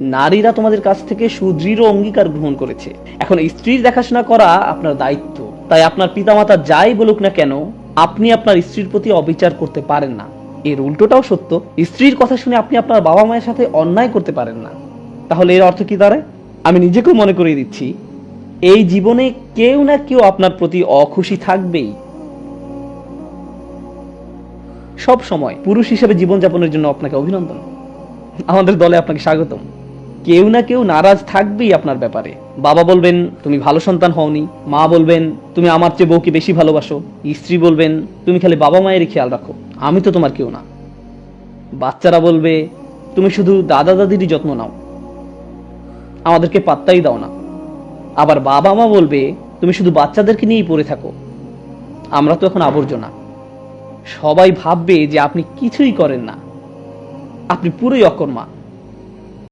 নারীরা তোমাদের কাছ থেকে সুদৃঢ় অঙ্গীকার গ্রহণ করেছে। এখন স্ত্রীর দেখাশোনা করা আপনার দায়িত্ব। তাই আপনার পিতামাতা যাই বলুক না কেন, আপনি আপনার স্ত্রীর প্রতি অবিচার করতে পারেন না। এর উল্টোটাও সত্য। স্ত্রীর কথা শুনে আপনি আপনার বাবা মায়ের সাথে অন্যায় করতে পারেন না। তাহলে এর অর্থ কি দাঁড়ায় আমি নিজেকেও মনে করিয়ে দিচ্ছি, এই জীবনে কেউ না কেউ আপনার প্রতি অখুশি থাকবেই। সব সময় পুরুষ হিসেবে জীবনযাপনের জন্য আপনাকে অভিনন্দন। আমাদের দলে আপনাকে স্বাগতম। কেউ না কেউ নারাজ থাকবেই আপনার ব্যাপারে। বাবা বলবেন, তুমি ভালো সন্তান হওনি। মা বলবেন, তুমি আমার চেয়ে বউকে বেশি ভালোবাসো। স্ত্রী বলবেন, তুমি খালি বাবা মায়েরই খেয়াল রাখো, আমি তো তোমার কেউ না। বাচ্চারা বলবে, তুমি শুধু দাদা দাদিরই যত্ন নাও, আমাদেরকে পাত্তাই দাও না। আবার বাবা মা বলবে, তুমি শুধু বাচ্চাদেরকে নিয়েই পড়ে থাকো, আমরা তো এখন আবর্জনা। সবাই ভাববে যে আপনি কিছুই করেন না, আপনি পুরোই অকর্মা।